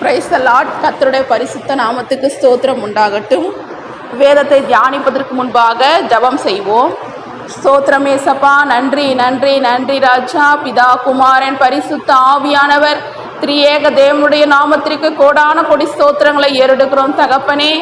Praise the Lord பரிசுத்த நாமத்துக்கு ஸ்தோத்திரம் உண்டாகட்டும். வேதத்தை தியானிப்பதற்கு முன்பாக ஜெபம் செய்வோம். ஸ்தோத்திரமே சபா. நன்றி நன்றி நன்றி ராஜா. பிதா குமாரன் பரிசுத்த ஆவியானவர். திரியேக தேவனுடைய நாமத்திற்கு கோடான கொடி ஸ்தோத்திரங்களை ஏறெடுக்கிறோம் தகப்பனே.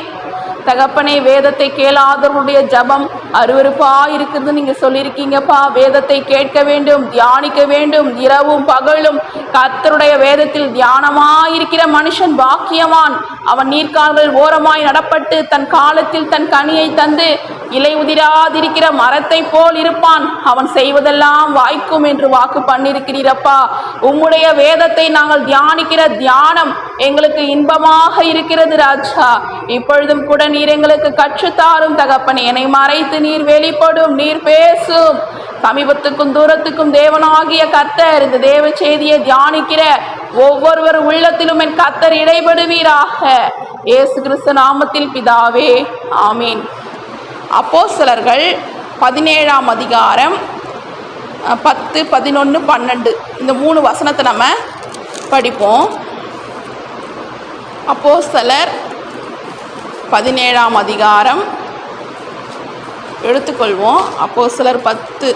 தகப்பனே வேதத்தை கேளாதவருடைய ஜபம் அருவருப்பா இருக்குது நீங்க சொல்லியிருக்கீங்கப்பா. வேதத்தை கேட்க வேண்டும் தியானிக்க வேண்டும். இரவும் பகலும் கத்தருடைய வேதத்தில் தியானமாயிருக்கிற மனுஷன் பாக்கியவான். அவன் நீர்க்கால்கள் ஓரமாய் நடப்பட்டு தன் காலத்தில் தன் கனியை தந்து இலை உதிராதிருக்கிற மரத்தை போல் இருப்பான். அவன் செய்வதெல்லாம் வாய்க்கும் என்று வாக்கு பண்ணியிருக்கிறீரப்பா. உம்முடைய வேதத்தை நாங்கள் தியானிக்கிற தியானம் எங்களுக்கு இன்பமாக இருக்கிறது ராஜா. இப்பொழுதும் கூட நீர் எங்களுக்கு கற்றுத்தாரும் தகப்பன். என்னை மறைத்து நீர் வெளிப்படும் நீர் பேசும். சமீபத்துக்கும் தூரத்துக்கும் தேவனாகிய கர்த்தர் இந்த தேவ செய்தியை தியானிக்கிற ஒவ்வொருவர் உள்ளத்திலும் என் கர்த்தர் இடைபடுவீராக இயேசு கிறிஸ்து நாமத்தில் பிதாவே ஆமீன். அப்போ சிலர்கள் பதினேழாம் அதிகாரம் பத்து பதினொன்று பன்னெண்டு. இந்த மூணு வசனத்தை நம்ம படிப்போம். அப்போ சிலர் பதினேழாம் அதிகாரம் எடுத்துக்கொள்வோம். அப்போஸ்தலர் பத்து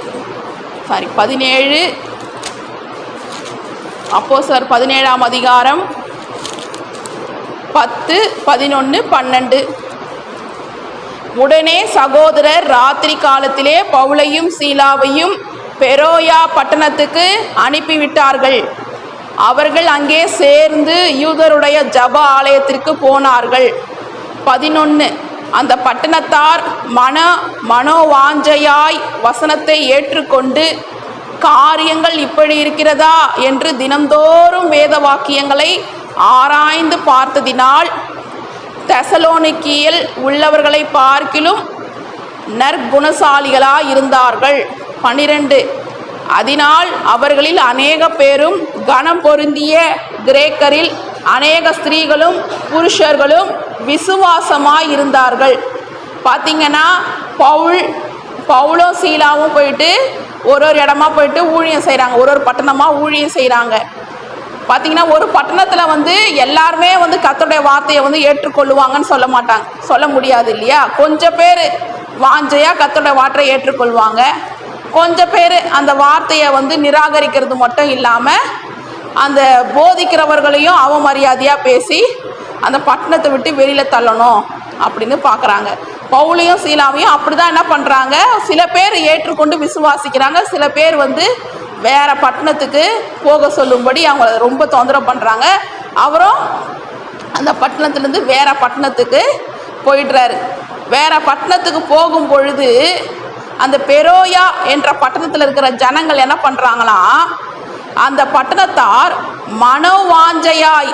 சாரி பதினேழு. அப்போஸ்தலர் பதினேழாம் அதிகாரம். பத்து பதினொன்று பன்னெண்டு. உடனே சகோதரர் ராத்திரி காலத்திலே பவுலையும் சீலாவையும் பெரோயா பட்டணத்துக்கு அனுப்பிவிட்டார்கள். அவர்கள் அங்கே சேர்ந்து யூதருடைய ஜப ஆலயத்திற்கு போனார்கள். பதினொன்று அந்த பட்டணத்தார் மன மனோவாஞ்சையாய் வசனத்தை ஏற்றுக்கொண்டு காரியங்கள் இப்படி இருக்கிறதா? என்று தினந்தோறும் வேத வாக்கியங்களை ஆராய்ந்து பார்த்ததினால் தெசலோனிக்கியில் உள்ளவர்களை பார்க்கிலும் நற்குணசாலிகளாய் இருந்தார்கள். பனிரெண்டு. அதனால் அவர்களில் அநேக பேரும் கனம் பொருந்திய கிரேக்கரில் அநேக ஸ்திரீகளும் புருஷர்களும் விசுவாசமாக இருந்தார்கள் பார்த்தீங்கன்னா பவுல் பவுலும் சீலாவும் போயிட்டு ஒரு ஒரு இடமா போயிட்டு ஊழியம் செய்கிறாங்க ஒரு ஒரு பட்டணமாக ஊழியம் செய்கிறாங்க பார்த்தீங்கன்னா ஒரு பட்டணத்தில் வந்து எல்லாருமே வந்து கத்தோடைய வார்த்தையை வந்து ஏற்றுக்கொள்ளுவாங்கன்னு சொல்ல மாட்டாங்க. சொல்ல முடியாது இல்லையா? கொஞ்சம் பேர் வாஞ்சையாக கத்தோடைய வார்த்தையை ஏற்றுக்கொள்வாங்க. கொஞ்சம் பேர் அந்த வார்த்தையை வந்து நிராகரிக்கிறது மட்டும் இல்லாமல் அந்த போதிக்கிறவர்களையும் அவமரியாதையாக பேசி அந்த பட்டணத்தை விட்டு வெளியில் தள்ளணும் அப்படின்னு பார்க்குறாங்க பவுலையும் சீலாவையும் அப்படி தான் என்ன பண்ணுறாங்க சில பேர் ஏற்றுக்கொண்டு விசுவாசிக்கிறாங்க. சில பேர் வந்து வேறு பட்டணத்துக்கு போக சொல்லும்படி அவங்கள ரொம்ப தொந்தரவு பண்ணுறாங்க அவரும் அந்த பட்டணத்துலேருந்து வேறு பட்டணத்துக்கு போயிடுறாரு. வேறு பட்டணத்துக்கு போகும் பொழுது அந்த பெரோயா என்ற பட்டணத்தில் இருக்கிற ஜனங்கள் என்ன பண்ணுறாங்களாம் அந்த பட்டணத்தார் மனோவாஞ்சையாய்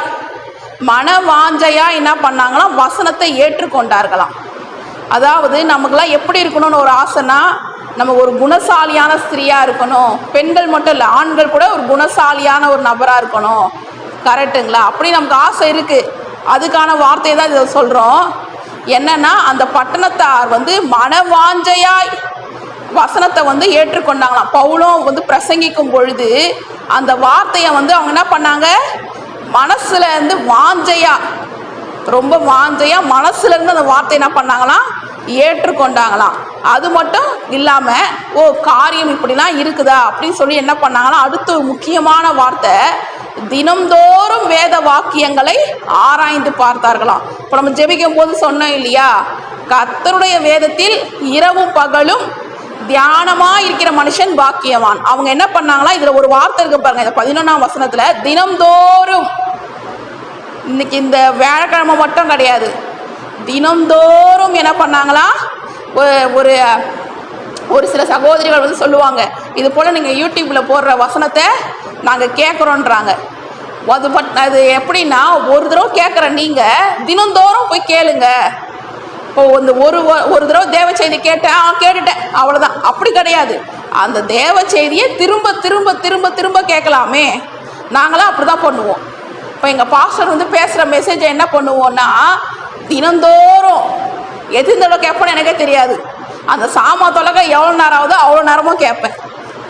மனவாஞ்சையாக என்ன பண்ணாங்களாம்? வசனத்தை ஏற்றுக்கொண்டார்களாம். அதாவது நமக்குலாம் எப்படி இருக்கணும்னு ஒரு ஆசைனா நம்ம ஒரு குணசாலியான ஸ்திரீயாக இருக்கணும். பெண்கள் மட்டும் இல்லை ஆண்கள் கூட ஒரு குணசாலியான ஒரு நபராக இருக்கணும். கரெக்டுங்களா அப்படி நமக்கு ஆசை இருக்குது அதுக்கான வார்த்தையை தான் இதை சொல்கிறோம் என்னன்னா அந்த பட்டணத்தார் வந்து மனவாஞ்சையாய் வசனத்தை வந்து ஏற்றுக்கொண்டாங்களாம். பவுலும் வந்து பிரசங்கிக்கும் பொழுது அந்த வார்த்தையை வந்து அவங்க என்ன பண்ணாங்க? மனசுல இருந்து வாஞ்சையா ரொம்ப வாஞ்சையா மனசுல இருந்து அந்த வார்த்தை என்ன பண்ணாங்களாம்? ஏற்றுக்கொண்டாங்களாம். அது மட்டும் இல்லாம ஓ காரியம் இப்படிலாம் இருக்குதா? அப்படின்னு சொல்லி என்ன பண்ணாங்களாம்? அடுத்த ஒரு முக்கியமான வார்த்தை தினம்தோறும் வேத வாக்கியங்களை ஆராய்ந்து பார்த்தார்களாம். இப்போ நம்ம ஜெபிக்கும் போது சொன்னோம் இல்லையா? கத்தருடைய வேதத்தில் இரவும் பகலும் தியானமா இருக்கிற மனுஷன் பாக்கியவான். அவங்க என்ன பண்ணாங்களா இதுல ஒரு வார்த்தை இருக்கு பாருங்க இந்த பதினொன்றாம் வசனத்துல தினம்தோறும் இன்னைக்கு இந்த வியாழக்கிழமை மட்டும் கிடையாது. தினந்தோறும் என்ன பண்ணாங்களா? ஒரு ஒரு சில சகோதரிகள் வந்து சொல்லுவாங்க இது போல் நீங்கள் யூடியூப்பில் போடுற வசனத்தை நாங்கள் கேட்குறோன்றாங்க அது பட் அது எப்படின்னா ஒரு தடவை கேட்குற நீங்கள் தினந்தோறும் போய் கேளுங்க. இப்போ இந்த ஒரு ஒரு தடவை தேவ செய்தி கேட்டேன் ஆ கேட்டுட்டேன் அவ்வளோதான் அப்படி கிடையாது. அந்த தேவ செய்தியை திரும்ப திரும்ப திரும்ப திரும்ப கேட்கலாமே. நாங்களாம் அப்படி தான் பண்ணுவோம். இப்போ எங்கள் பாஸ்டர் வந்து பேசுகிற மெசேஜை என்ன பண்ணுவோன்னா தினந்தோறும் எது தடவை கேட்போன்னு எனக்கே தெரியாது. அந்த சாமா தொலைக்க எவ்வளோ நேரம் ஆகுதோ அவ்வளோ நேரமும் கேட்பேன்.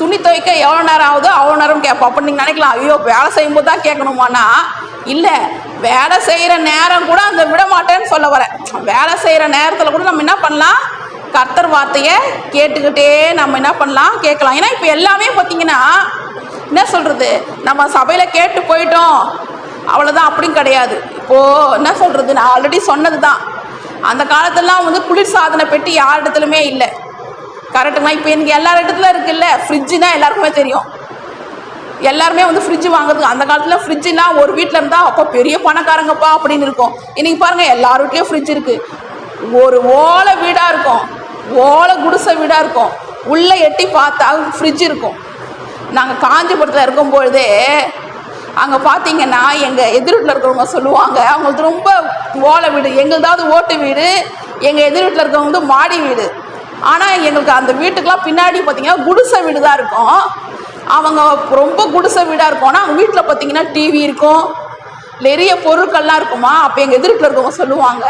துணி துவைக்க எவ்வளோ நேரம் ஆகுதோ அவ்வளோ நேரம் கேட்போம் அப்போ நீங்கள் நினைக்கலாம் ஐயோ வேலை செய்யும்போது தான் கேட்கணுமானா? இல்லை வேலை செய்கிற நேரம் கூட அந்த விட மாட்டேன்னு சொல்ல வரேன். வேலை செய்கிற நேரத்தில் கூட நம்ம என்ன பண்ணலாம்? கர்த்தர் வார்த்தையை கேட்டுக்கிட்டே நம்ம என்ன பண்ணலாம்? கேட்கலாம். ஏன்னா இப்போ எல்லாமே பார்த்தீங்கன்னா என்ன சொல்கிறது நம்ம சபையில் கேட்டு போயிட்டோம். அவ்வளோதான் அப்படியும் கிடையாது. இப்போது என்ன சொல்கிறது நான் ஆல்ரெடி சொன்னது தான் அந்த காலத்துலலாம் வந்து குளிர் சாதன பெட்டி யார் இடத்துலையுமே இல்லை. கரெக்டுங்களா இப்போ எனக்கு எல்லா இடத்துல இருக்குல்ல. ஃப்ரிட்ஜு தான் எல்லாருக்குமே தெரியும். எல்லாருமே வந்து ஃப்ரிட்ஜ் வாங்குறதுக்கு அந்த காலத்தில் ஃப்ரிட்ஜுனா ஒரு வீட்டில் இருந்தால் அப்போ பெரிய பணக்காரங்கப்பா அப்படின்னு இருக்கும். இன்றைக்கி பாருங்கள் எல்லார் வீட்லேயும் ஃப்ரிட்ஜ் இருக்குது ஒரு ஓலை வீடாக இருக்கும். ஓலை குடிசை வீடாக இருக்கும். உள்ளே எட்டி பார்த்தா ஃப்ரிட்ஜ் இருக்கும். நாங்கள் காஞ்சிபுரத்தில் இருக்கும்பொழுதே அங்கே பார்த்தீங்கன்னா எங்கள் எதிர்வீட்டில் இருக்கிறவங்க சொல்லுவாங்க அவங்களுக்கு ரொம்ப ஓலை வீடு எங்களுதாவது ஓட்டு வீடு எங்கள் எதிர் வீட்டில் இருக்கிறவங்க வந்து மாடி வீடு. ஆனால் எங்களுக்கு அந்த வீட்டுக்கெலாம் பின்னாடி பார்த்தீங்கன்னா குடிசை வீடு தான் இருக்கும். அவங்க ரொம்ப குடிசை வீடாக இருக்கும். ஆனால் அவங்க வீட்டில் பார்த்தீங்கன்னா டிவி இருக்கும். நிறைய பொருட்கள்லாம் இருக்குமா? அப்போ எங்கள் எதிர்க்கில் இருக்கவங்க சொல்லுவாங்க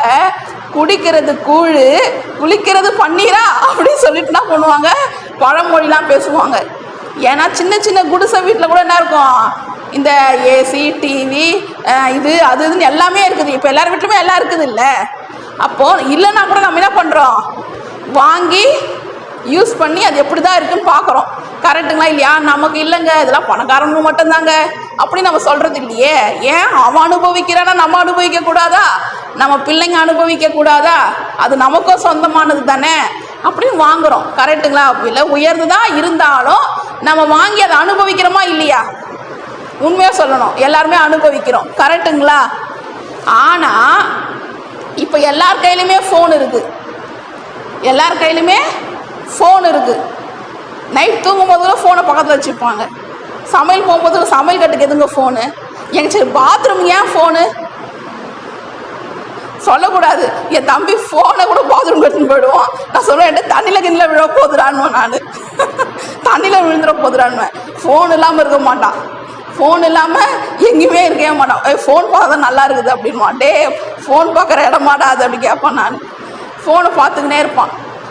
குடிக்கிறது கூழ் குளிக்கிறது பன்னீரா? அப்படின்னு சொல்லிட்டு என்ன பண்ணுவாங்க? பழமொழிலாம் பேசுவாங்க. ஏன்னா சின்ன சின்ன குடிசை வீட்டில் கூட என்ன இருக்கும்? இந்த ஏசி டிவி இது அது இதுன்னு எல்லாமே இருக்குது. இப்போ எல்லார் வீட்லையுமே எல்லாம் இருக்குது இல்லை அப்போது இல்லைன்னா கூட நம்ம என்ன பண்ணுறோம் வாங்கி யூஸ் பண்ணி அது எப்படி தான் இருக்குன்னு பார்க்குறோம். கரெக்டுங்களா இல்லையா? நமக்கு இல்லைங்க. இதெல்லாம் பணக்காரங்க மட்டும்தாங்க. அப்படி நம்ம சொல்கிறது இல்லையே? ஏன் அவன் அனுபவிக்கிறானா? நம்ம அனுபவிக்க கூடாதா? நம்ம பிள்ளைங்க அனுபவிக்க கூடாதா? அது நமக்கும் சொந்தமானது தானே? அப்படின்னு வாங்குறோம். கரெக்டுங்களா இல்லை உயர்ந்து தான் இருந்தாலும் நம்ம வாங்கி அதை அனுபவிக்கிறோமா இல்லையா? உண்மையாக சொல்லணும். எல்லாருமே அனுபவிக்கிறோம். கரெக்டுங்களா ஆனால் இப்போ எல்லார் கையிலுமே ஃபோன் இருக்குது எல்லார் கையிலுமே ஃபோன் இருக்குது நைட் தூங்கும்போது கூட ஃபோனை பக்கத்தில் வச்சுருப்பாங்க சமையல் போகும்போது சமையல் கட்டுக்கு எதுங்க ஃபோனு எங்க சரி பாத்ரூம் ஏன் ஃபோனு சொல்லக்கூடாது. என் தம்பி ஃபோனை கூட பாத்ரூம் கட்டுன்னு போயிடுவான். நான் சொல்லுவேன் என்கிட்ட தண்ணியில் கிண்ணில் விழ போதுடான்னுவேன் நான். தண்ணியில் விழுந்துட போதுடான்னுவேன். ஃபோன் இல்லாமல் இருக்க மாட்டான். ஃபோன் இல்லாமல் எங்கேயுமே இருக்கவே மாட்டான் ஏ ஃபோன் பார்த்தா நல்லா இருக்குது அப்படின்வான் டே ஃபோன் பார்க்குற இடமாடா அது அப்படி கேட்பான் நான். ஃபோனை பார்த்துக்கினே இருப்பான்.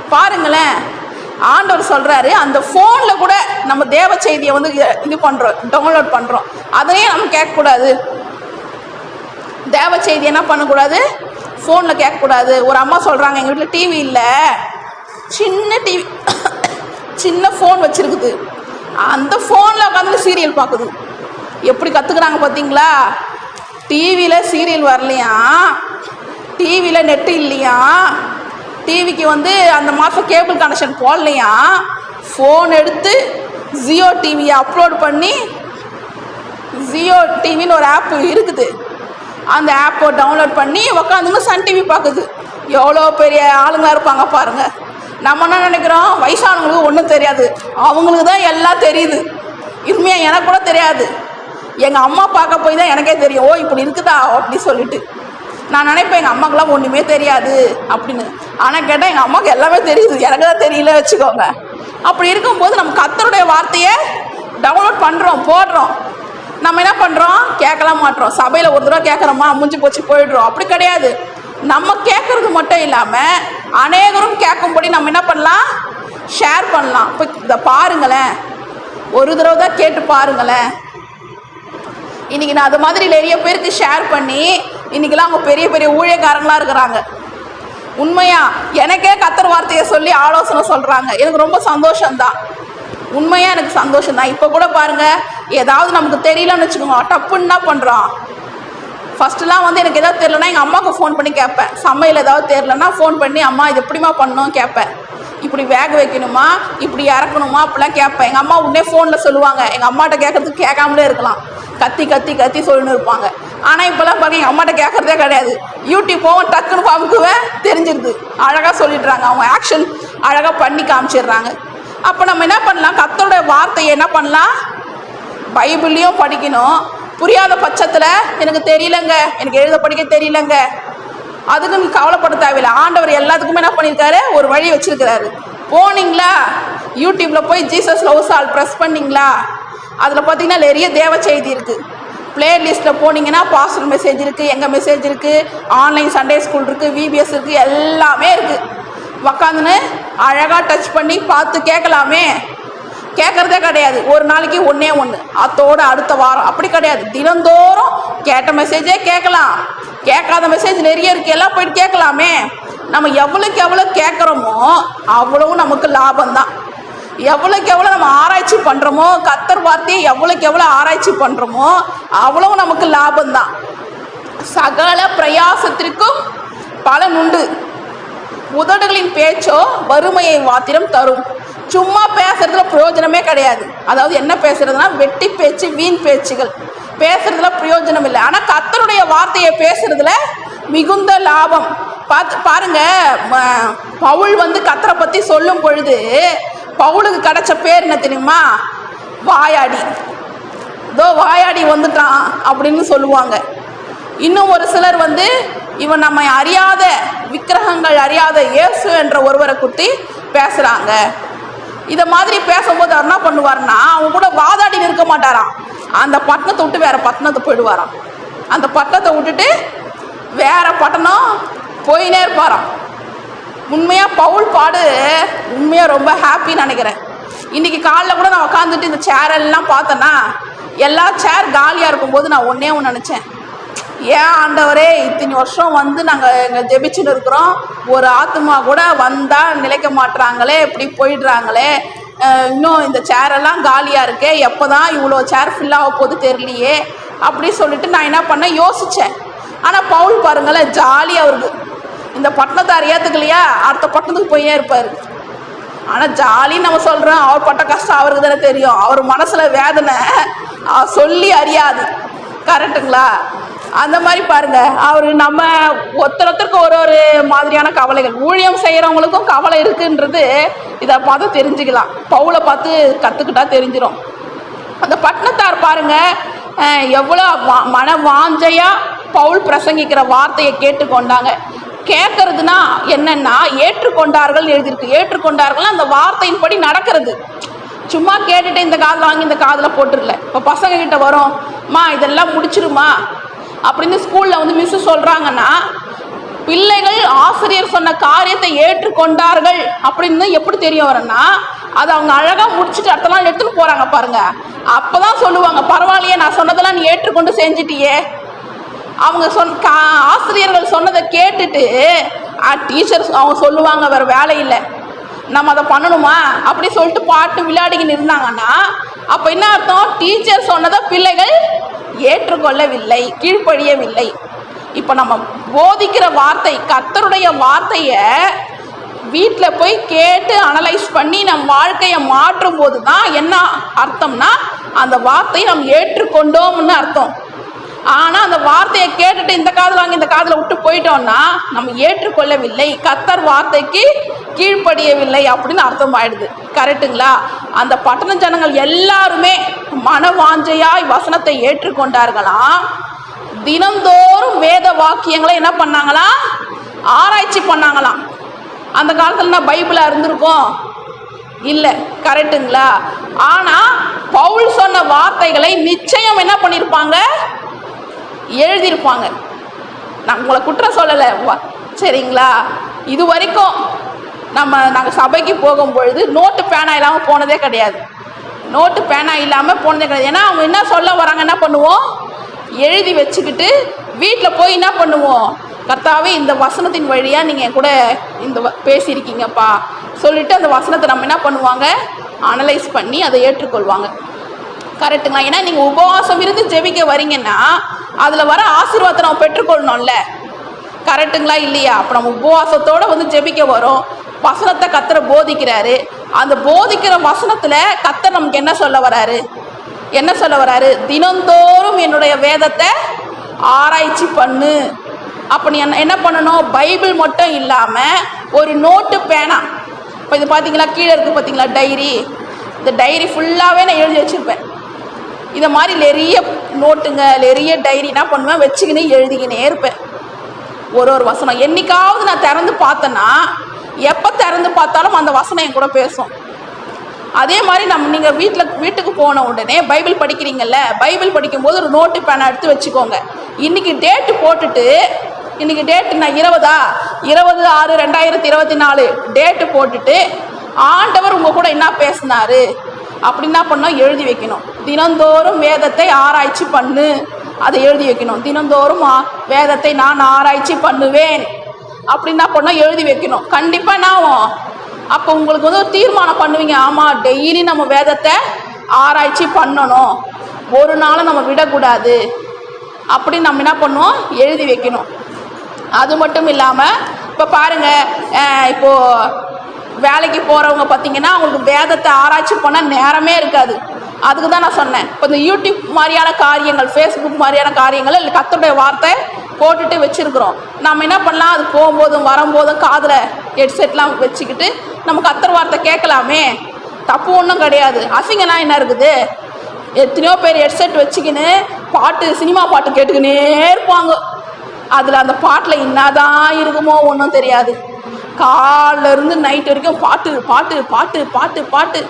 பாருங்களேன் ஆண்டவர் சொல்கிறாரு அந்த ஃபோனில் கூட நம்ம தேவ செய்தியை வந்து இது- இது பண்ணுறோம் டவுன்லோட் பண்ணுறோம் அதையே நம்ம கேட்கக்கூடாது. தேவ செய்தி என்ன பண்ணக்கூடாது? ஃபோனில் கேட்கக்கூடாது. ஒரு அம்மா சொல்கிறாங்க எங்கள் வீட்டில் டிவி இல்லை. சின்ன டிவி சின்ன ஃபோன் வச்சுருக்குது. அந்த ஃபோனில் உட்காந்து சீரியல் பார்க்குது. எப்படி கற்றுக்குறாங்க பார்த்தீங்களா டிவியில் சீரியல் வரலையா? டிவியில் நெட்டு இல்லையா? டிவிக்கு வந்து அந்த மாதம் கேபிள் கனெக்ஷன் போடலையா? ஃபோன் எடுத்து ஜியோ டிவியை அப்லோட் பண்ணி ஜியோ டிவின்னு ஒரு ஆப் இருக்குது. அந்த ஆப்பை டவுன்லோட் பண்ணி உக்காந்துங்க சன் டிவி பார்க்குது எவ்வளோ பெரிய ஆளுங்க இருப்பாங்க பாருங்க. நம்ம என்ன நினைக்கிறோம்? வயசானவங்களுக்கு ஒன்றும் தெரியாது. அவங்களுக்கு தான் எல்லாம் தெரியுது. இதுமே எனக்கு கூட தெரியாது. எங்கள் அம்மா பார்க்க போய் தான் எனக்கே தெரியும். ஓ இப்படி இருக்குதா? அப்படி சொல்லிட்டு. நான் நினைப்பேன் எங்கள் அம்மாக்கெல்லாம் ஒன்றுமே தெரியாது அப்படின்னு. ஆனால் கேட்டால் எங்கள் அம்மாவுக்கு எல்லாமே தெரியுது. எனக்கு தான் தெரியல வச்சுக்கோங்க. அப்படி இருக்கும்போது நம்ம கத்தருடைய வார்த்தையை டவுன்லோட் பண்ணுறோம் போடுறோம். நம்ம என்ன பண்ணுறோம் கேட்கலாம் மாட்டோம். சபையில் ஒரு தடவை கேட்குறோமா? முடிஞ்சு போச்சு போயிடுறோம். அப்படி கிடையாது. நம்ம கேட்குறது மட்டும் இல்லாமல் அநேகரும் கேட்கும்படி நம்ம என்ன பண்ணலாம்? ஷேர் பண்ணலாம். இப்போ இதை பாருங்களேன். ஒரு தடவை தான் கேட்டு பாருங்களேன். இன்னைக்கு நான் அது மாதிரி நிறைய பேருக்கு ஷேர் பண்ணி இன்னைக்கெல்லாம் அவங்க பெரிய பெரிய ஊழியக்காரங்களாக இருக்கிறாங்க. உண்மையா எனக்கே கத்தர் வார்த்தையை சொல்லி ஆலோசனை சொல்கிறாங்க எனக்கு ரொம்ப சந்தோஷம்தான். உண்மையாக எனக்கு சந்தோஷம் தான் இப்போ கூட பாருங்கள் ஏதாவது நமக்கு தெரியலன்னு வச்சுக்கோங்க. டப்புன்னு என்ன பண்ணுறோம் ஃபஸ்ட்டுலாம் வந்து எனக்கு ஏதாவது தெரியலனா எங்கள் அம்மாவுக்கு ஃபோன் பண்ணி கேட்பேன். சமையல் ஏதாவது தெரியலன்னா ஃபோன் பண்ணி அம்மா இது எப்படிமா பண்ணோம் கேட்பேன். இப்படி வேக வைக்கணுமா? இப்படி இறக்கணுமா அப்படிலாம் கேட்பேன். எங்கள் அம்மா உடனே ஃபோனில் சொல்லுவாங்க. எங்கள் அம்மாட்ட கேட்கறதுக்கு கேட்காமலே இருக்கலாம். கத்தி கத்தி கத்தி சொல்லின்னு இருப்பாங்க. ஆனால் இப்போல்லாம் பாருங்க எங்கள் அம்மாட்ட கேட்கறதே கிடையாது. யூடியூப் போவேன் டக்குன்னு அமுக்குவேன் தெரிஞ்சிருது. அழகாக சொல்லிடுறாங்க. அவங்க ஆக்ஷன் அழகாக பண்ணி காமிச்சிடுறாங்க. அப்போ நம்ம என்ன பண்ணலாம்? கத்தோட வார்த்தையை என்ன பண்ணலாம்? பைபிள்லேயும் படிக்கணும். புரியாத பட்சத்தில் எனக்கு தெரியலங்க. எனக்கு எழுத படிக்க தெரியலங்க. அதுக்கு நீ கவலைப்பட தேவையில்லை. ஆண்டவர் எல்லாத்துக்குமே என்ன பண்ணியிருக்காரு? ஒரு வழி வச்சிருக்கிறாரு. போனீங்களா? யூடியூப்பில் போய் ஜீசஸ் லவ்ஸ் ஆல் ப்ரெஸ் பண்ணீங்களா? அதில் பார்த்தீங்கன்னா நிறைய தேவ செய்தி இருக்குது பிளேலிஸ்ட்டில் போனீங்கன்னா பாஸ்டர் மெசேஜ் இருக்குது எங்கள் மெசேஜ் இருக்குது ஆன்லைன் சண்டே ஸ்கூல் இருக்குது விபிஎஸ் இருக்குது எல்லாமே இருக்குது உக்காந்துன்னு அழகாக டச் பண்ணி பார்த்து கேட்கலாமே. கேட்கறதே கிடையாது. ஒரு நாளைக்கு ஒன்றே ஒன்று அத்தோட அடுத்த வாரம். அப்படி கிடையாது. தினந்தோறும் கேட்ட மெசேஜே கேட்கலாம். கேட்காத மெசேஜ் நிறைய இருக்கு. எல்லாம் போயிட்டு கேட்கலாமே. நம்ம எவ்வளோக்கு எவ்வளோ கேட்குறோமோ அவ்வளவும் நமக்கு லாபம்தான். எவ்வளோக்கு எவ்வளோ நம்ம ஆராய்ச்சி பண்ணுறோமோ கத்தர் வார்த்தையை எவ்வளோக்கு எவ்வளோ ஆராய்ச்சி பண்ணுறோமோ அவ்வளவும் நமக்கு லாபம்தான். சகல பிரயாசத்திற்கும் பலன் உண்டு. உதடுகளின் பேச்சோ வறுமையை வாத்திரம் தரும். சும்மா பேசுறதுல பிரயோஜனமே கிடையாது. அதாவது என்ன பேசுறதுன்னா வெட்டி பேச்சு வீண் பேச்சுகள். பேசுறதுல பிரயோஜனம் இல்லை. ஆனால் கத்தருடைய வார்த்தையை பேசுறதுல மிகுந்த லாபம். பார்த்து பாருங்க ம- பவுல் வந்து கத்தரை பற்றி சொல்லும் பொழுது பவுலுக்கு கிடைச்ச பேர் என்ன தெரியுமா? வாயாடி. இதோ வாயாடி வந்துட்டான் அப்படின்னு சொல்லுவாங்க. இன்னும் ஒரு சிலர் வந்து இவன் நம்மை அறியாத விக்கிரகங்கள் அறியாத இயேசு என்ற ஒருவரை குத்தி பேசுகிறாங்க இதை மாதிரி பேசும்போது அவர் என்ன பண்ணுவார்னா அவங்க கூட வாதாடி நிற்க மாட்டாராம். அந்த பட்டணத்தை விட்டு வேற பட்டணத்தை போயிடுவாராம். அந்த பட்டணத்தை விட்டுட்டு வேற பட்டணம் போயினே இருப்பாராம். உண்மையாக பவுல் பாடு உண்மையாக ரொம்ப ஹாப்பின்னு நினைக்கிறேன். இன்னைக்கு காலைல கூட நான் உட்காந்துட்டு இந்த சேர் எல்லாம் பார்த்தேன்னா எல்லா சேர் காலியாக இருக்கும்போது நான் ஒன்றே ஒன்று நினச்சேன். ஏன் ஆண்டவரே இத்தனை வருஷம் வந்து நாங்கள் எங்கள் ஜெபிச்சுன்னு இருக்கிறோம். ஒரு ஆத்மா கூட வந்தால் நிலைக்க மாட்றாங்களே இப்படி போயிடுறாங்களே. இன்னும் இந்த சேரெல்லாம் காலியாக இருக்கே எப்போ தான் இவ்வளோ சேர் ஃபில்லாக போகுது தெரியலையே. அப்படி சொல்லிட்டு நான் என்ன பண்ணேன்? யோசித்தேன் ஆனால் பவுல் பாருங்களேன் ஜாலியாக அவருக்கு. இந்த பட்டணத்தை ஏற்றுக்கலையா அடுத்த பட்டணத்துக்கு போயே இருப்பார். ஆனால் ஜாலின்னு நம்ம சொல்கிறோம் அவர் பட்ட கஷ்டம் அவருக்கு தானே தெரியும். அவர் மனசில் வேதனை. சொல்லி அறியாது. கரெக்டுங்களா அந்த மாதிரி பாருங்க. அவர் நம்ம ஒருத்தருக்கு ஒரு ஒரு மாதிரியான கவலைகள். ஊழியம் செய்கிறவங்களுக்கும் கவலை இருக்குன்றது இதை பார்த்து தெரிஞ்சுக்கலாம். பவுலை பார்த்து கற்றுக்கிட்டா தெரிஞ்சிடும் அந்த பட்டணத்தார் பாருங்க எவ்வளோ மன வாஞ்சையா பவுல் பிரசங்கிக்கிற வார்த்தையை கேட்டுக்கொண்டாங்க. கேட்கறதுனா என்னன்னா ஏற்றுக்கொண்டார்கள் எழுதியிருக்கு. ஏற்றுக்கொண்டார்கள் அந்த வார்த்தையின்படி நடக்கிறது. சும்மா கேட்டுட்டு இந்த காதில் வாங்கி இந்த காதில் போட்டுருல. இப்போ பசங்க கிட்ட வரும் மா இதெல்லாம் முடிச்சிருமா? அப்படின்னு ஸ்கூலில் வந்து மிஸ்ஸு சொல்கிறாங்கன்னா பிள்ளைகள் ஆசிரியர் சொன்ன காரியத்தை ஏற்றுக்கொண்டார்கள் அப்படின்னு எப்படி தெரிய வரேன்னா அது அவங்க அழகாக முடிச்சுட்டு அடுத்த நாள் எடுத்துன்னு போகிறாங்க பாருங்க. அப்போ தான் சொல்லுவாங்க பரவாயில்லையே நான் சொன்னதெல்லாம் நீ ஏற்றுக்கொண்டு செஞ்சிட்டியே. அவங்க சொன் கா ஆசிரியர்கள் சொன்னதை கேட்டுட்டு டீச்சர்ஸ் அவங்க சொல்லுவாங்க வேறு வேலை இல்லை. நம்ம அதை பண்ணணுமா? அப்படி சொல்லிட்டு பாட்டு விளையாடிக்கின்னு இருந்தாங்கன்னா அப்போ என்ன அர்த்தம்? டீச்சர் சொன்னதை பிள்ளைகள் ஏற்றுக்கொள்ளவில்லை கீழ்ப்படியவில்லை. இப்போ நம்ம போதிக்கிற வார்த்தை கத்தருடைய வார்த்தையை வீட்டில் போய் கேட்டு அனலைஸ் பண்ணி நம் வாழ்க்கையை மாற்றும் போது தான் என்ன அர்த்தம்னா அந்த வார்த்தையை நம்ம ஏற்றுக்கொண்டோம்னு அர்த்தம். ஆனால் அந்த வார்த்தையை கேட்டுட்டு இந்த காதில் வாங்கி இந்த காதில் விட்டு போயிட்டோம்னா நம்ம ஏற்றுக்கொள்ளவில்லை. கத்தர் வார்த்தைக்கு கீழ்ப்படியவில்லை அப்படின்னு அர்த்தம் ஆயிடுது. கரெக்டுங்களா அந்த பட்டண ஜனங்கள் எல்லாருமே மனவாஞ்சையாய் வசனத்தை ஏற்றுக்கொண்டார்களாம் தினந்தோறும் வேத வாக்கியங்களை என்ன பண்ணாங்களாம் ஆராய்ச்சி பண்ணாங்களாம். அந்த காலத்தில் நான் பைபிளாக இருந்திருக்கோம்? இல்லை கரெக்டுங்களா ஆனால் பவுல் சொன்ன வார்த்தைகளை நிச்சயம் என்ன பண்ணியிருப்பாங்க எழுதியிருப்பாங்க. நான் உங்களை குற்றம் சொல்லலை. சரிங்களா? இது வரைக்கும் நம்ம நாங்கள் சபைக்கு போகும் பொழுது நோட்டு பேனா இல்லாமல் போனதே கிடையாது. நோட்டு பேனா இல்லாமல் போனதே கிடையாது. ஏன்னா அவங்க என்ன சொல்ல வராங்க என்ன பண்ணுவோம்? எழுதி வச்சுக்கிட்டு வீட்டில் போய் என்ன பண்ணுவோம்? கர்த்தாவே இந்த வசனத்தின் வழியாக நீங்கள் கூட இந்த வ- பேசியிருக்கீங்கப்பா. சொல்லிட்டு அந்த வசனத்தை நம்ம என்ன பண்ணுவாங்க? அனலைஸ் பண்ணி அதை ஏற்றுக்கொள்வாங்க. கரெக்டுங்களா ஏன்னா நீங்கள் உபவாசம் இருந்து ஜெபிக்க வரீங்கன்னா அதில் வர ஆசீர்வாதத்தை நம்ம பெற்றுக்கொள்ளணும்ல. கரெக்டுங்களா இல்லையா? அப்போ நம்ம உபவாசத்தோடு வந்து ஜெபிக்க வரோம். வசனத்தை கத்தரை போதிக்கிறாரு. அந்த போதிக்கிற வசனத்தில் கத்தர் நமக்கு என்ன சொல்ல வராரு? என்ன சொல்ல வராரு? தினந்தோறும் என்னுடைய வேதத்தை ஆராய்ச்சி பண்ணு. அப்போ நீ என்ன என்ன பண்ணணும்? பைபிள் மட்டும் இல்லாமல் ஒரு நோட்டு பேனா. இப்போ இது பார்த்தீங்களா கீழே இருக்குது பார்த்தீங்களா டைரி. இந்த டைரி ஃபுல்லாகவே நான் எழுதி வச்சுருப்பேன். இதை மாதிரி நிறைய நோட்டுங்க நிறைய டைரி என்ன பண்ணுவேன் வச்சுக்கினே எழுதிக்கினே இருப்பேன். ஒரு ஒரு வசனம். என்றைக்காவது நான் திறந்து பார்த்தேன்னா எப்போ திறந்து பார்த்தாலும் அந்த வசனம் என் கூட பேசும். அதே மாதிரி நம்ம நீங்கள் வீட்டில் வீட்டுக்கு போன உடனே பைபிள் படிக்கிறீங்கல்ல பைபிள் படிக்கும்போது ஒரு நோட்டு பேனை எடுத்து வச்சுக்கோங்க. இன்றைக்கி டேட்டு போட்டுட்டு இன்றைக்கி டேட்டு நான் இருபதா? இருபது ஆறு ரெண்டாயிரத்தி இருபத்தி நாலு. டேட்டு போட்டுட்டு ஆண்டவர் உங்கள் கூட என்ன பேசினாரு? அப்படின்னா பண்ணோம் எழுதி வைக்கணும். தினந்தோறும் வேதத்தை ஆராய்ச்சி பண்ணு. அதை எழுதி வைக்கணும். தினந்தோறும் ஆ- வேதத்தை நான் ஆராய்ச்சி பண்ணுவேன். அப்படின்னா பண்ணோம் எழுதி வைக்கணும். கண்டிப்பாக என்ன ஆகும் அப்போ உங்களுக்கு வந்து ஒரு தீர்மானம் பண்ணுவீங்க. ஆமாம் டெய்லி நம்ம வேதத்தை ஆராய்ச்சி பண்ணணும். ஒரு நாளும் நம்ம விடக்கூடாது. அப்படின்னு நம்ம என்ன பண்ணுவோம்? எழுதி வைக்கணும். அது மட்டும் இல்லாமல் இப்போ பாருங்கள் இப்போது வேலைக்கு போகிறவங்க பார்த்தீங்கன்னா அவங்களுக்கு வேதத்தை ஆராய்ச்சி பண்ண நேரமே இருக்காது. அதுக்கு தான் நான் சொன்னேன். இப்போ இந்த யூடியூப் மாதிரியான காரியங்கள் ஃபேஸ்புக் மாதிரியான காரியங்கள் இல்லை கத்தருடைய வார்த்தை போட்டுட்டு வச்சுருக்குறோம். நம்ம என்ன பண்ணலாம்? அது போகும்போதும் வரும்போதும் காதில் ஹெட்செட்லாம் வச்சுக்கிட்டு நம்ம கத்தர் வார்த்தை கேட்கலாமே. தப்பு ஒன்றும் கிடையாது. அசிங்கலாம் என்ன இருக்குது? எத்தனையோ பேர் ஹெட்செட் வச்சுக்கின்னு பாட்டு சினிமா பாட்டு கேட்டுக்கினே இருப்பாங்க. அதில் அந்த பாட்டில் என்னதான் இருக்குமோ ஒன்றும் தெரியாது. காலைல இருந்து நைட் வரைக்கும் பாட்டு பாட்டு பாட்டு பாட்டு பாட்டு.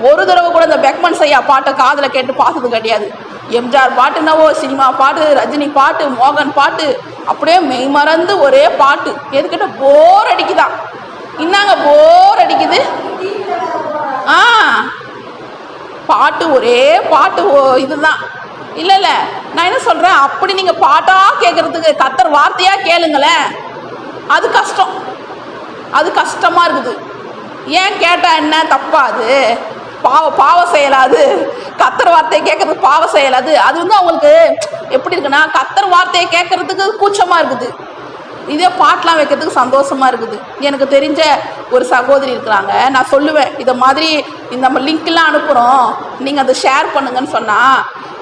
ஒரு தடவை கூட இந்த பெக்மன் ஐயா பாட்டை காதில் கேட்டு பார்த்தது கிடையாது. எம்ஜிஆர் பாட்டுனாவோ சினிமா பாட்டு ரஜினி பாட்டு மோகன் பாட்டு அப்படியே மெய் மறந்து ஒரே பாட்டு. எதுக்கிட்ட போர் அடிக்குதான் இன்னாங்க போர் அடிக்குது? ஆ. பாட்டு ஒரே பாட்டு ஓ- இதுதான். இல்லை இல்லை. நான் என்ன சொல்கிறேன் அப்படி நீங்கள் பாட்டாக கேட்குறதுக்கு கத்தர் வார்த்தையாக கேளுங்களேன். அது கஷ்டம். அது கஷ்டமாக இருக்குது. ஏன் கேட்டால் என்ன? தப்பா அது பாவ பாவ செயலாது கத்தர் வார்த்தையை கேட்கறது பாவ செயலாது அது. வந்து அவங்களுக்கு எப்படி இருக்குன்னா கத்தர் வார்த்தையை கேட்கறதுக்கு கூச்சமாக இருக்குது. இதே பாட்டெலாம் வைக்கிறதுக்கு சந்தோஷமாக இருக்குது. எனக்கு தெரிஞ்ச ஒரு சகோதரி இருக்கிறாங்க. நான் சொல்லுவேன் இதை மாதிரி இந்த நம்ம லிங்க்லாம் அனுப்புகிறோம் நீங்கள் அதை ஷேர் பண்ணுங்கன்னு சொன்னால்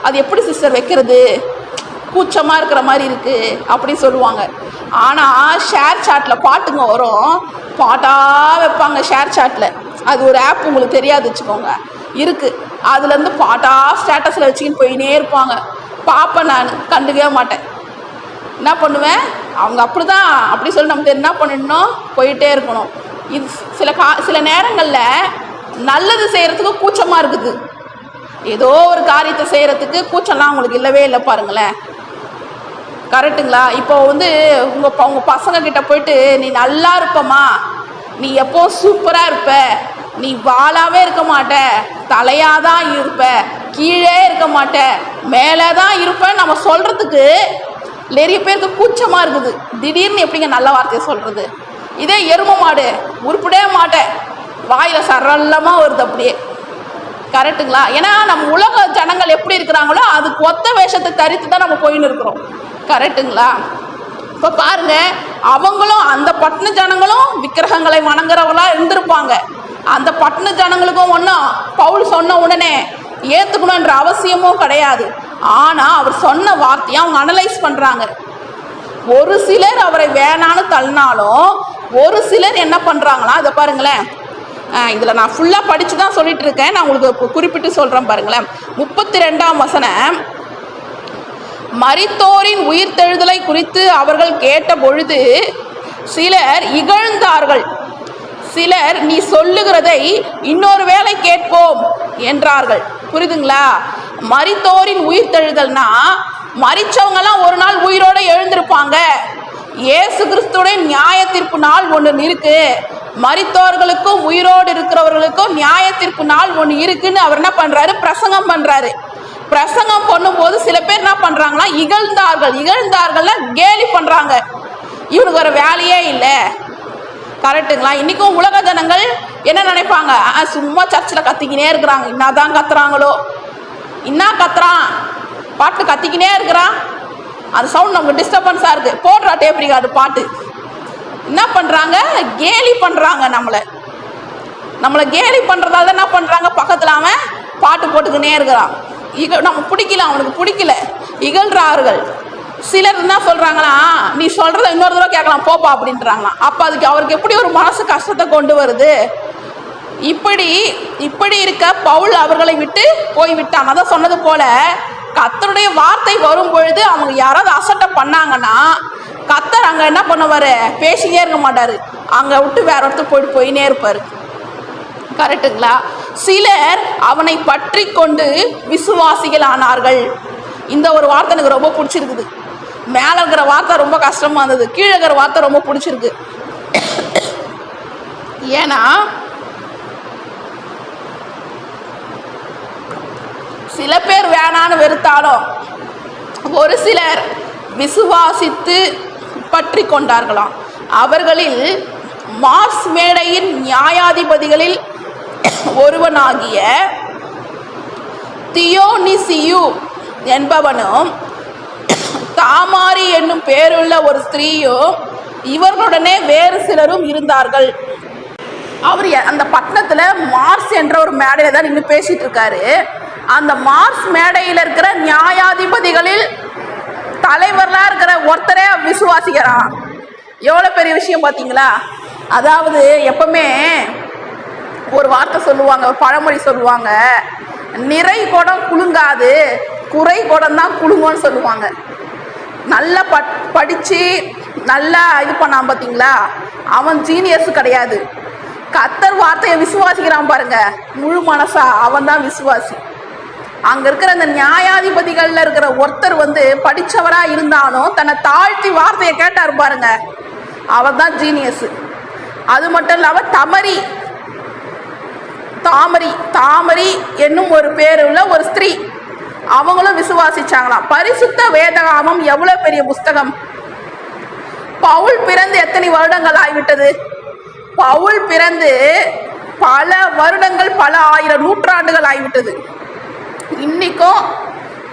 அது எப்படி சிஸ்டர் வைக்கிறது? கூச்சமாக இருக்கிற மாதிரி இருக்குது அப்படின்னு சொல்லுவாங்க. ஆனால் ஷேர் சாட்டில் பாட்டுங்க வரும். பாட்டாக வைப்பாங்க ஷேர் சாட்டில் அது ஒரு ஆப் உங்களுக்கு தெரியாது வச்சுக்கோங்க. இருக்குது அதுலேருந்து பாட்டாக ஸ்டேட்டஸில் வச்சுக்கின்னு போயினே இருப்பாங்க. பார்ப்பேன் நான். கண்டுக்கவே மாட்டேன். என்ன பண்ணுவேன்? அவங்க அப்படி தான் அப்படி சொல்லி நம்ம என்ன பண்ணிடணும் போயிட்டே இருக்கணும். இது சில கா சில நேரங்களில் நல்லது செய்கிறதுக்கு கூச்சமாக இருக்குது. ஏதோ ஒரு காரியத்தை செய்கிறதுக்கு கூச்சம்லாம் அவங்களுக்கு இல்லவே இல்லை பாருங்களேன். கரெக்டுங்களா இப்போ வந்து உங்கள் உங்கள் பசங்க கிட்ட போயிட்டு நீ நல்லா இருப்பம்மா. நீ எப்போ சூப்பராக இருப்ப? நீ வாளாவே இருக்க மாட்ட தலையாக தான் இருப்ப கீழே இருக்க மாட்ட மேலே தான் இருப்பேன்னு நம்ம சொல்கிறதுக்கு நிறைய பேருக்கு கூச்சமாக இருக்குது. திடீர்னு எப்படிங்க நல்ல வார்த்தையை சொல்கிறது இதே எரும மாடு உருப்படவே மாட்டேன் வாயில் சரளமாக வருது அப்படியே. கரெக்டுங்களா ஏன்னா நம்ம உலக ஜனங்கள் எப்படி இருக்கிறாங்களோ அதுக்கு ஒத்த வேஷத்தை தரித்து தான் நம்ம போயின்னு இருக்கிறோம். கரெக்டுங்களா இப்போ பாருங்க அவங்களும் அந்த பட்டின ஜனங்களும் விக்கிரகங்களை வணங்குறவங்களாக இருந்திருப்பாங்க. அந்த பட்டண ஜனங்களுக்கும் ஒன்றும் பவுல் சொன்ன உடனே ஏற்றுக்கணுன்ற அவசியமும் கிடையாது. ஆனால் அவர் சொன்ன வார்த்தையை அவங்க அனலைஸ் பண்ணுறாங்க ஒரு சிலர் அவரை வேணான்னு தள்ளினாலும் ஒரு சிலர் என்ன பண்ணுறாங்களா இதை பாருங்களேன். இதில் நான் ஃபுல்லாக படித்து தான் சொல்லிட்டு இருக்கேன். நான் உங்களுக்கு குறிப்பிட்டு சொல்கிறேன் பாருங்களேன். முப்பத்தி ரெண்டாம் வசனம். மரித்தோரின் உயிர்த்தெழுதலை குறித்து அவர்கள் கேட்ட பொழுது சிலர் இகழ்ந்தார்கள். சிலர் நீ சொல்லுகிறதை இன்னொரு வேளை கேட்போம் என்றார்கள். புரியுதுங்களா மரித்தோரின் உயிர்த்தெழுதல்னா மறிச்சவங்கெல்லாம் ஒரு நாள் உயிரோட எழுந்திருப்பாங்க. இயேசு கிறிஸ்துடைய நியாய தீர்ப்பு நாள் ஒன்று இருக்கு. மறித்தோர்களுக்கும் உயிரோடு இருக்கிறவர்களுக்கும் நியாய தீர்ப்பு நாள் ஒன்று இருக்குன்னு அவர் என்ன பண்றாரு? பிரசங்கம் பண்றாரு. பிரசங்கம் பண்ணும்போது சில பேர் என்ன பண்றாங்களா இகழ்ந்தார்கள். இகழ்ந்தார்கள்னா கேலி பண்றாங்க. இவனுக்கு ஒரு வேலையே இல்லை. கரெக்டுங்களா இன்றைக்கும் உலக ஜனங்கள் என்ன நினைப்பாங்க? ஆ, சும்மா சர்ச்சில் கத்திக்கினே இருக்கிறாங்க. என்னதான் கத்துறாங்களோ? என்ன கத்துறான்? பாட்டு கத்திக்கினே இருக்கிறான். அந்த சவுண்ட் நமக்கு டிஸ்டர்பன்ஸாக இருக்குது போடுறா டேப் ரிகார்டு பாட்டு. என்ன பண்ணுறாங்க கேலி பண்ணுறாங்க நம்மளை. நம்மளை கேலி பண்ணுறதால தான் என்ன பண்ணுறாங்க பக்கத்தில் அவன் பாட்டு போட்டுக்கினே இருக்கிறான். இக நம்ம பிடிக்கல அவனுக்கு பிடிக்கல. இகழ்றார்கள். சிலர் என்ன சொல்கிறாங்களா நீ சொல்கிறத இன்னொரு தடவை கேட்கலாம் போப்பா அப்படின்றாங்களாம். அப்போ அதுக்கு அவருக்கு எப்படி ஒரு மனசு கஷ்டத்தை கொண்டு வருது? இப்படி இப்படி இருக்க பவுல் அவர்களை விட்டு போய் விட்டான். அதான் சொன்னது போல கத்தருடைய வார்த்தை வரும் பொழுது அவங்க யாராவது அசட்டை பண்ணாங்கன்னா கத்தர் அங்கே என்ன பண்ணுவார்? பேசியே இருக்க மாட்டார். அங்கே விட்டு வேற ஒருத்தர் போயிட்டு போயினே இருப்பார். கரெக்டுங்களா சிலர் அவனை பற்றி கொண்டு விசுவாசிகள் ஆனார்கள் இந்த ஒரு வார்த்தை எனக்கு ரொம்ப பிடிச்சிருக்குது. மேலே இருக்கிற வார்த்தை ரொம்ப கஷ்டமாக இருந்தது. கீழே இருக்கிற வார்த்தை ரொம்ப பிடிச்சிருக்கு. ஏன்னா சில பேர் வேணான்னு வெறுத்தாலும் ஒரு சிலர் விசுவாசித்து பற்றி கொண்டார்களாம். அவர்களில் மார்ஸ் மேடையின் நியாயாதிபதிகளில் ஒருவனாகிய தியோனிசியு என்பவனும் தாமாரி என்னும் பேருள்ள ஒரு ஸ்திரீயும் இவர்களுடனே வேறு சிலரும் இருந்தார்கள். அவர் எ- அந்த பட்டணத்தில் மார்ஸ் என்ற ஒரு மேடையில் தான் நின்று பேசிட்டு இருக்காரு. அந்த மார்ஸ் மேடையில் இருக்கிற நியாயாதிபதிகளில் தலைவர்களாக இருக்கிற ஒருத்தரே விசுவாசிக்கிறான். எவ்வளோ பெரிய விஷயம் பார்த்தீங்களா அதாவது எப்பவுமே ஒரு வார்த்தை சொல்லுவாங்க ஒரு பழமொழி சொல்லுவாங்க நிறை குடம் குலுங்காது குறை குடம் தான் குலுங்கும்னு சொல்லுவாங்க. நல்லா பட் படித்து நல்லா இது பண்ணான் பார்த்தீங்களா அவன் ஜீனியஸ் கிடையாது. கத்தர் வார்த்தையை விசுவாசிக்கிறான் பாருங்க. முழு மனசா அவன் தான் விசுவாசி. அங்க இருக்கிற அந்த நியாயாதிபதிகள்ல இருக்கிற ஒருத்தர் வந்து படிச்சவரா இருந்தாலும் தன்னை தாழ்த்தி வார்த்தையை கேட்டார் பாருங்க. அவன் தான் ஜீனியஸ் அது மட்டும் இல்லாம தமரி. தாமரி தாமரி என்னும் ஒரு பேருள்ள ஒரு ஸ்திரீ. அவங்களும் விசுவாசிச்சாங்களாம். பரிசுத்த வேதகாமம் எவ்வளவு பெரிய புஸ்தகம்? பவுல் பிறந்து எத்தனை வருடங்கள் ஆகிவிட்டது பவுல் பிறந்து பல வருடங்கள் பல ஆயிரம் நூற்றாண்டுகள் ஆகிவிட்டது இன்னைக்கும்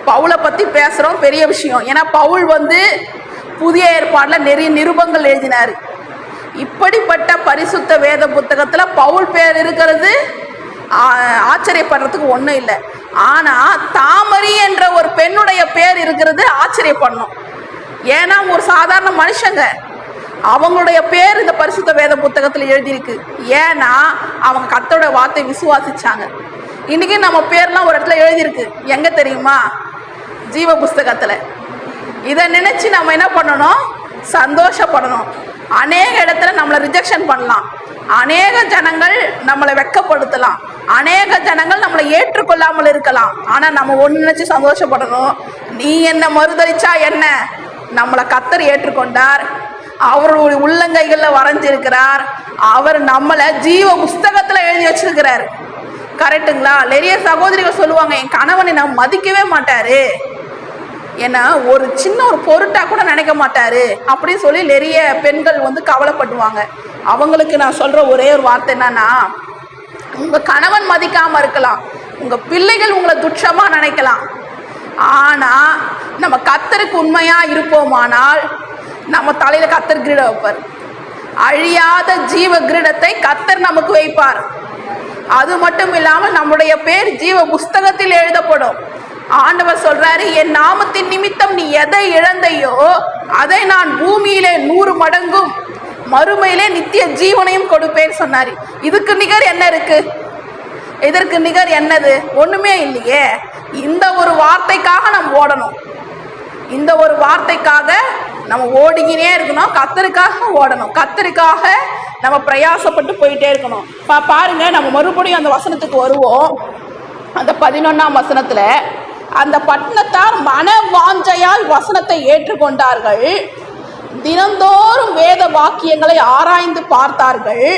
பவுலை பற்றி பேசுகிறோம் பெரிய விஷயம். ஏன்னா பவுல் வந்து புதிய ஏற்பாடில் நிறைய நிருபங்கள் எழுதினார். இப்படிப்பட்ட பரிசுத்த வேத புத்தகத்தில் பவுல் பேர் இருக்கிறது ஆச்சரியப்படுறதுக்கு ஒன்றும் இல்லை. ஆனால் தாமரி என்ற ஒரு பெண்ணுடைய பேர் இருக்கிறது ஆச்சரியப்படணும். ஏன்னா ஒரு சாதாரண மனுஷங்க. அவங்களுடைய பேர் இந்த பரிசுத்த வேத புத்தகத்தில் எழுதியிருக்கு. ஏன்னா அவங்க கத்தோட வார்த்தை விசுவாசிச்சாங்க. இன்னைக்கு நம்ம பேர்லாம் ஒரு இடத்துல எழுதியிருக்கு. எங்க தெரியுமா? ஜீவ புஸ்தகத்தில். இதை நினைச்சு நம்ம என்ன பண்ணணும்? சந்தோஷப்படணும். அநேக இடத்துல நம்மளை ரிஜெக்ஷன் பண்ணலாம். அநேக ஜனங்கள் நம்மளை வெட்கப்படுத்தலாம். அநேக ஜனங்கள் நம்மளை ஏற்றுக்கொள்ளாமல் இருக்கலாம். ஆனா நம்ம ஒன்று நினைச்சு சந்தோஷப்படணும். நீ என்ன மறுதளிச்சா என்ன? நம்மளை கத்தர் ஏற்றுக்கொண்டார். அவருடைய உள்ளங்கைகளில் வரைஞ்சிருக்கிறார். அவர் நம்மளை ஜீவ புஸ்தகத்துல எழுதி வச்சிருக்கிறார். கரெக்ட்டுங்களா நிறைய சகோதரிகள் சொல்லுவாங்க என் கணவனை நான் மதிக்கவே மாட்டாரு. ஏன்னா ஒரு சின்ன ஒரு பொருட்டாக கூட நினைக்க மாட்டாரு அப்படின்னு சொல்லி நிறைய பெண்கள் வந்து கவலைப்படுவாங்க. அவங்களுக்கு நான் சொல்ற ஒரே ஒரு வார்த்தை என்னன்னா உங்க கணவன் மதிக்காம இருக்கலாம். உங்க பிள்ளைகள் உங்களை துட்சமாக நினைக்கலாம். ஆனா நம்ம கத்தருக்கு உண்மையா இருப்போமானால் நம்ம தலையில கத்தர் கிரீடம் வைப்பார். அழியாத ஜீவ கிரீடத்தை கத்தர் நமக்கு வைப்பார். அது மட்டும் இல்லாமல் நம்முடைய பேர் ஜீவ புஸ்தகத்தில் எழுதப்படும். ஆண்டவர் சொல்றாரு என் நாமத்தின் நிமித்தம் நீ எதை இழந்தையோ அதை நான் பூமியிலே நூறு மடங்கும் மறுமையிலே நித்திய ஜீவனையும் கொடுப்பேன்னு சொன்னாரு. இதுக்கு நிகர் என்ன இருக்கு? இதற்கு நிகர் என்னது? ஒண்ணுமே இல்லையே. இந்த ஒரு வார்த்தைக்காக நம்ம ஓடணும். இந்த ஒரு வார்த்தைக்காக நம்ம ஓடிக்கினே இருக்கணும். கத்தருக்காக ஓடணும். கத்தருக்காக நம்ம பிரயாசப்பட்டு போயிட்டே இருக்கணும். பா பாருங்க நம்ம மறுபடியும் அந்த வசனத்துக்கு வருவோம். அந்த பதினொன்னாம் வசனத்துல அந்த பட்டணத்தார் மன வாஞ்சையால் வசனத்தை ஏற்றுக்கொண்டார்கள். தினந்தோறும் வேத வாக்கியங்களை ஆராய்ந்து பார்த்தார்கள்.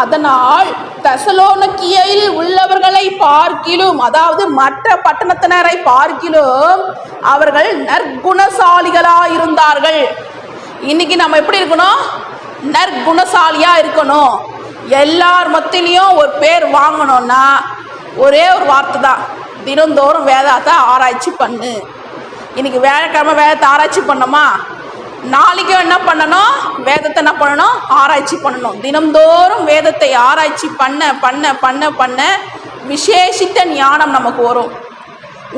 அதனால் தசலோனக்கியில் உள்ளவர்களை பார்க்கிலும் அதாவது மற்ற பட்டணத்தினரை பார்க்கிலும் அவர்கள் நற்குணசாலிகளா இருந்தார்கள் இன்னைக்கு நம்ம எப்படி இருக்கணும்? நற்குணசாலியா இருக்கணும். எல்லார் மத்தியிலையும் ஒரு பேர் வாங்கணும்னா ஒரே ஒரு வார்த்தை தான் தினந்தோறும் வேதாத்தை ஆராய்ச்சி பண்ணு. இன்னைக்கு வேலைக்கிழமை வேதத்தை ஆராய்ச்சி பண்ணோமா நாளைக்கும் என்ன பண்ணணும்? வேதத்தை என்ன பண்ணணும்? ஆராய்ச்சி பண்ணணும். தினம்தோறும் வேதத்தை ஆராய்ச்சி பண்ண பண்ண பண்ண பண்ண விசேஷித்த ஞானம் நமக்கு வரும்.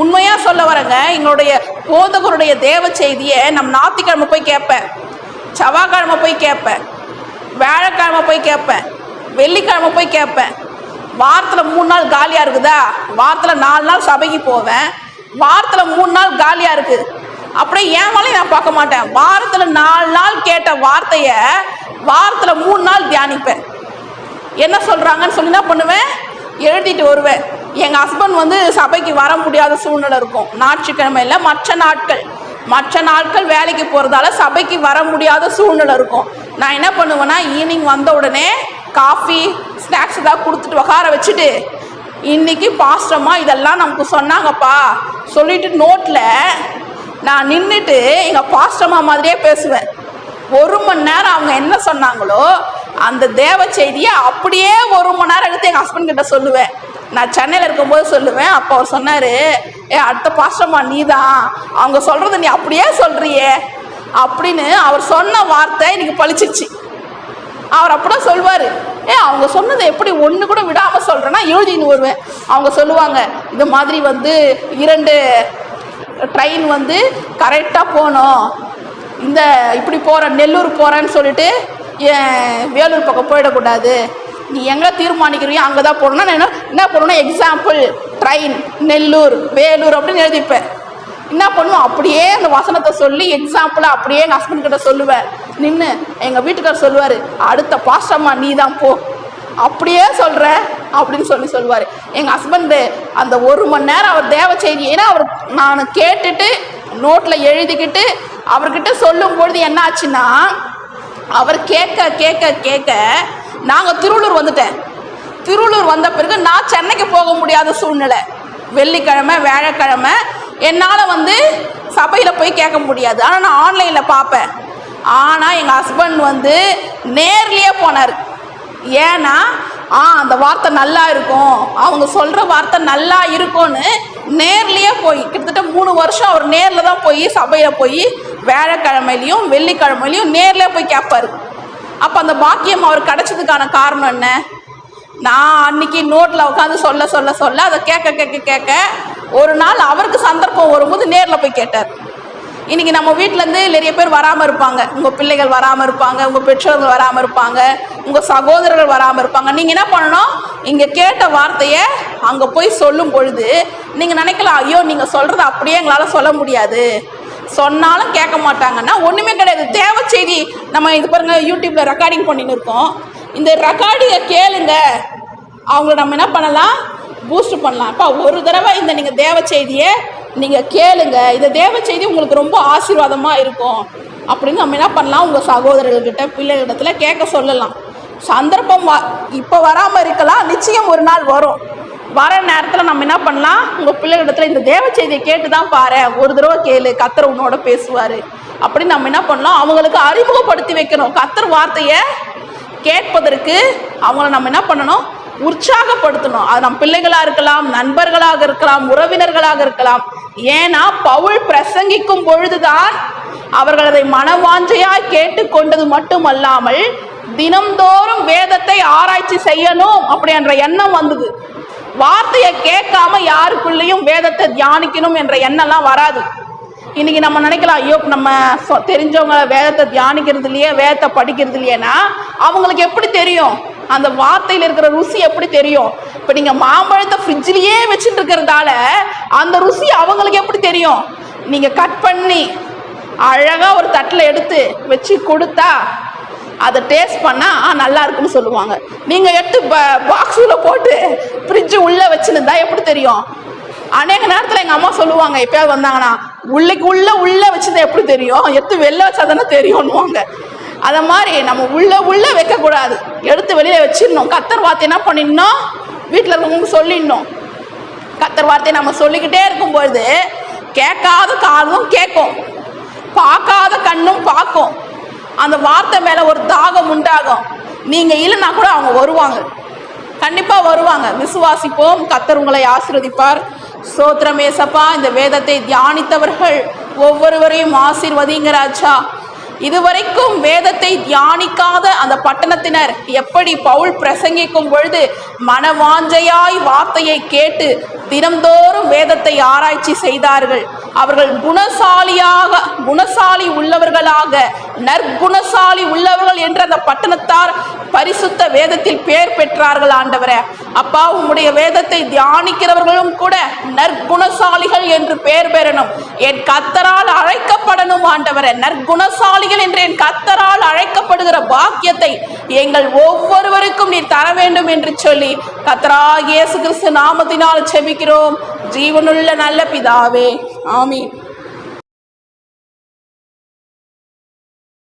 உண்மையாக சொல்ல வரங்க எங்களுடைய போதகருடைய தேவ செய்தியை நம் ஞாத்திக்கிழமை போய் கேட்பேன். செவ்வாய்க்கிழமை போய் கேட்பேன். வியாழக்கிழமை போய் கேட்பேன். வெள்ளிக்கிழமை போய் கேட்பேன். வாரத்தில் மூணு நாள் காலியாக இருக்குதா? வாரத்தில் நாலு நாள் சபைக்கு போவேன். வாரத்தில் மூணு நாள் காலியாக இருக்குது அப்படியே ஏன் மேலே நான் பார்க்க மாட்டேன். வாரத்தில் நாலு நாள் கேட்ட வார்த்தையை வாரத்தில் மூணு நாள் தியானிப்பேன். என்ன சொல்கிறாங்கன்னு சொல்லி என்ன பண்ணுவேன்? எழுதிட்டு வருவேன். எங்கள் ஹஸ்பண்ட் வந்து சபைக்கு வர முடியாத சூழ்நிலை இருக்கும். ஞாயிற்றுக்கிழமையில் மற்ற நாட்கள். மற்ற நாட்கள் வேலைக்கு போகிறதால சபைக்கு வர முடியாத சூழ்நிலை இருக்கும். நான் என்ன பண்ணுவேன்னா ஈவினிங் வந்த உடனே காஃபி ஸ்நாக்ஸ் ஏதாவது கொடுத்துட்டு உட்கார வச்சுட்டு இன்னைக்கு பாஸ்டம்மா இதெல்லாம் நமக்கு சொன்னாங்கப்பா. சொல்லிட்டு நோட்டில் நான் நின்றுட்டு எங்கள் பாஸ்டம்மா மாதிரியே பேசுவேன். ஒரு மணி நேரம் அவங்க என்ன சொன்னாங்களோ அந்த தேவ செய்தியை அப்படியே ஒரு மணி நேரம் எடுத்து எங்கள் ஹஸ்பண்ட் கிட்ட சொல்லுவேன். நான் சென்னையில் இருக்கும்போது சொல்லுவேன். அப்போ அவர் சொன்னார் ஏ அடுத்த பாஸ்டம்மா நீ தான் அவங்க சொல்கிறத நீ அப்படியே சொல்கிறியே அப்படின்னு அவர் சொன்ன வார்த்தை எனக்கு பளிச்சிருச்சு. அவர் அப்படிதான் சொல்வார். ஏ அவங்க சொன்னதை எப்படி ஒன்று கூட விடாமல் சொல்கிறேன்னா எழுதின்னு வருவேன். அவங்க சொல்லுவாங்க இந்த மாதிரி வந்து இரண்டு ட்ரெயின் வந்து கரெக்டாக போகணும். இந்த இப்படி போகிறேன் நெல்லூர் போகிறேன்னு சொல்லிட்டு ஏன் வேலூர் பக்கம் போயிடக்கூடாது. நீ எங்கே தீர்மானிக்கிறியோ அங்கே தான் போகணும்னா நான் என்ன என்ன பண்ணணும் எக்ஸாம்பிள் ட்ரெயின் நெல்லூர் வேலூர் அப்படின்னு எழுதிப்பேன் என்ன பண்ணுவோம்? அப்படியே அந்த வசனத்தை சொல்லி எக்ஸாம்பிளாக அப்படியே எங்கள் ஹஸ்பண்ட் கிட்ட சொல்லுவேன். நின்று எங்கள் வீட்டுக்கார் சொல்லுவார் அடுத்த பாஸ்டம்மா நீ தான் போ. அப்படியே சொல்கிற அப்படின்னு சொல்லி சொல்லுவார். எங்கள் ஹஸ்பண்டு அந்த ஒரு மணி நேரம் அவர் தேவ செய்தி ஏன்னா அவர் நான் கேட்டுட்டு நோட்டில் எழுதிக்கிட்டு அவர்கிட்ட சொல்லும் பொழுது என்ன ஆச்சுன்னா அவர் கேட்க கேட்க கேட்க நாங்கள் திருவள்ளூர் வந்துட்டேன். திருவள்ளூர் வந்த பிறகு நான் சென்னைக்கு போக முடியாத சூழ்நிலை. வெள்ளிக்கிழமை வியாழக்கிழமை என்னால் வந்து சபையில் போய் கேட்க முடியாது. ஆனால் நான் ஆன்லைனில் பார்ப்பேன். ஆனால் எங்கள் ஹஸ்பண்ட் வந்து நேர்லேயே போனார். ஏன்னா ஆ அந்த வார்த்தை நல்லா இருக்கும். அவங்க சொல்கிற வார்த்தை நல்லா இருக்கும்னு நேர்லேயே போய் கிட்டத்தட்ட மூணு வருஷம் அவர் நேரில் தான் போய் சபையில் போய் வியாழக்கிழமையிலையும் வெள்ளிக்கிழமையிலையும் நேரில் போய் கேட்பாரு. அப்போ அந்த பாக்கியம் அவர் கிடைச்சதுக்கான காரணம் என்ன? நான் அன்னைக்கு நோட்டில் உட்காந்து சொல்ல சொல்ல சொல்ல அதை கேட்க கேட்க கேட்க ஒரு நாள் அவருக்கு சந்தர்ப்பம் வரும்போது நேரில் போய் கேட்டார். இன்னைக்கு நம்ம வீட்டிலேருந்து நிறைய பேர் வராமல் இருப்பாங்க. உங்கள் பிள்ளைகள் வராமல் இருப்பாங்க உங்கள் பெற்றோர்கள் வராமல் இருப்பாங்க உங்கள் சகோதரர்கள் வராமல் இருப்பாங்க. நீங்கள் என்ன பண்ணணும்? இங்கே கேட்ட வார்த்தையை அங்கே போய் சொல்லும் பொழுது நீங்கள் நினைக்கலாம் ஐயோ நீங்கள் சொல்கிறத அப்படியே எங்களால் சொல்ல முடியாது. சொன்னாலும் கேட்க மாட்டாங்கன்னா ஒன்றுமே கிடையாது. தேவை செய்தி. நம்ம இது பாருங்கள் யூடியூப்பில் ரெக்கார்டிங் பண்ணின்னு இருக்கோம். இந்த ரெக்கார்டிங்கை கேளுங்க. அவங்கள நம்ம என்ன பண்ணலாம்? பூஸ்ட் பண்ணலாம். அப்போ ஒரு தடவை இந்த நீங்கள் தேவ செய்தியை நீங்கள் கேளுங்க. இந்த தேவ செய்தி உங்களுக்கு ரொம்ப ஆசீர்வாதமாக இருக்கும். அப்படின்னு நம்ம என்ன பண்ணலாம்? உங்கள் சகோதரர்கிட்ட பிள்ளைகளிடத்துல கேட்க சொல்லலாம். சந்தர்ப்பம் வ இப்போ வராமல் இருக்கலாம். நிச்சயம் ஒரு நாள் வரும். வர நேரத்தில் நம்ம என்ன பண்ணலாம்? உங்கள் பிள்ளைகளிடத்துல இந்த தேவ செய்தியை கேட்டு தான் பாரு. ஒரு தடவை கேளு. கத்தர் உன்னோட பேசுவார். அப்படின்னு நம்ம என்ன பண்ணலாம் அவங்களுக்கு அறிமுகப்படுத்தி வைக்கணும். கத்தர் வார்த்தையை கேட்பதற்கு அவங்கள நம்ம என்ன பண்ணணும்? உற்சாகப்படுத்தணும். அது நம் பிள்ளைகளாக இருக்கலாம் நண்பர்களாக இருக்கலாம் உறவினர்களாக இருக்கலாம். ஏன்னா பவுல் பிரசங்கிக்கும் பொழுதுதான் அவர்கள் அதை மனவாஞ்சையாய் கேட்டுக்கொண்டது மட்டுமல்லாமல் தினம்தோறும் வேதத்தை ஆராய்ச்சி செய்யணும் அப்படி என்ற எண்ணம் வந்தது. வார்த்தையை கேட்காம யாருக்குள்ளேயும் வேதத்தை தியானிக்கணும் என்ற எண்ணம்லாம் வராது. இன்னைக்கு நம்ம நினைக்கலாம் ஐயோ நம்ம சொ- தெரிஞ்சவங்க வேதத்தை தியானிக்கிறது இல்லையே வேதத்தை படிக்கிறது இல்லையேனா அவங்களுக்கு எப்படி தெரியும்? அந்த வார்த்தையில் இருக்கிற ருசி எப்படி தெரியும்? இப்போ நீங்கள் மாம்பழத்தை ஃப்ரிட்ஜ்லேயே வச்சுட்டு இருக்கிறதால அந்த ருசி அவங்களுக்கு எப்படி தெரியும்? நீங்கள் கட் பண்ணி அழகாக ஒரு தட்டில் எடுத்து வச்சு கொடுத்தா அதை டேஸ்ட் பண்ணால் ஆ நல்லா இருக்குன்னு சொல்லுவாங்க. நீங்கள் எடுத்து பாக்ஸில் போட்டு ஃப்ரிட்ஜு உள்ளே வச்சுருந்தா எப்படி தெரியும்? அநேக நேரத்தில் எங்கள் அம்மா சொல்லுவாங்க எப்பயாவது வந்தாங்கன்னா உள்ளுக்கு உள்ள உள்ளே வச்சது எப்படி தெரியும்? எடுத்து வெளில வச்சா தானே தெரியும்னுவாங்க. அதை மாதிரி நம்ம உள்ள உள்ள வைக்கக்கூடாது. எடுத்து வெளியில் வச்சிடணும். கத்தர் வார்த்தை என்ன பண்ணிடணும்? வீட்டில் இருக்கவங்க சொல்லிடணும். கத்தர் வார்த்தையை நம்ம சொல்லிக்கிட்டே இருக்கும்பொழுது கேட்காத காதும் கேட்கும். பார்க்காத கண்ணும் பார்க்கும். அந்த வார்த்தை மேலே ஒரு தாகம் உண்டாகும். நீங்கள் இல்லைன்னா கூட அவங்க வருவாங்க. கண்டிப்பாக வருவாங்க. விசுவாசிப்போம். கத்தர் உங்களை ஆசிர்வதிப்பார். சோத்திரமேசப்பா இந்த வேதத்தை தியானித்தவர்கள் ஒவ்வொருவரையும் ஆசீர்வதிங்கராச்சா இதுவரைக்கும் வேதத்தை தியானிக்காத அந்த பட்டணத்தினர் எப்படி பவுல் பிரசங்கிக்கும் பொழுது மனவாஞ்சையாய் வார்த்தையை கேட்டு தினம்தோறும் வேதத்தை ஆராய்ச்சி செய்தார்கள். அவர்கள் குணசாலியாக குணசாலி உள்ளவர்களாக நற்குணசாலி உள்ளவர்கள் என்ற அந்த பட்டணத்தார் பரிசுத்த வேதத்தில் பெயர் பெற்றார்கள் ஆண்டவரே. அப்பா உம்முடைய வேதத்தை தியானிக்கிறவர்களும் கூட நற்குணசாலிகள் என்று பெயர் பெறணும். என் கத்தரால் அழைக்கப்படணும் ஆண்டவரே. நற்குணசாலிகள் என்று என் கத்தரால் அழைக்கப்படுகிற பாக்கியத்தை எங்கள் ஒவ்வொருவருக்கும் நீ தர வேண்டும் என்று சொல்லி கத்தரா இயேசு கிறிஸ்து நாமத்தினால் செபிக்கிறோம். ஜீவனுள்ள நல்ல பிதாவே. ஆமீன்.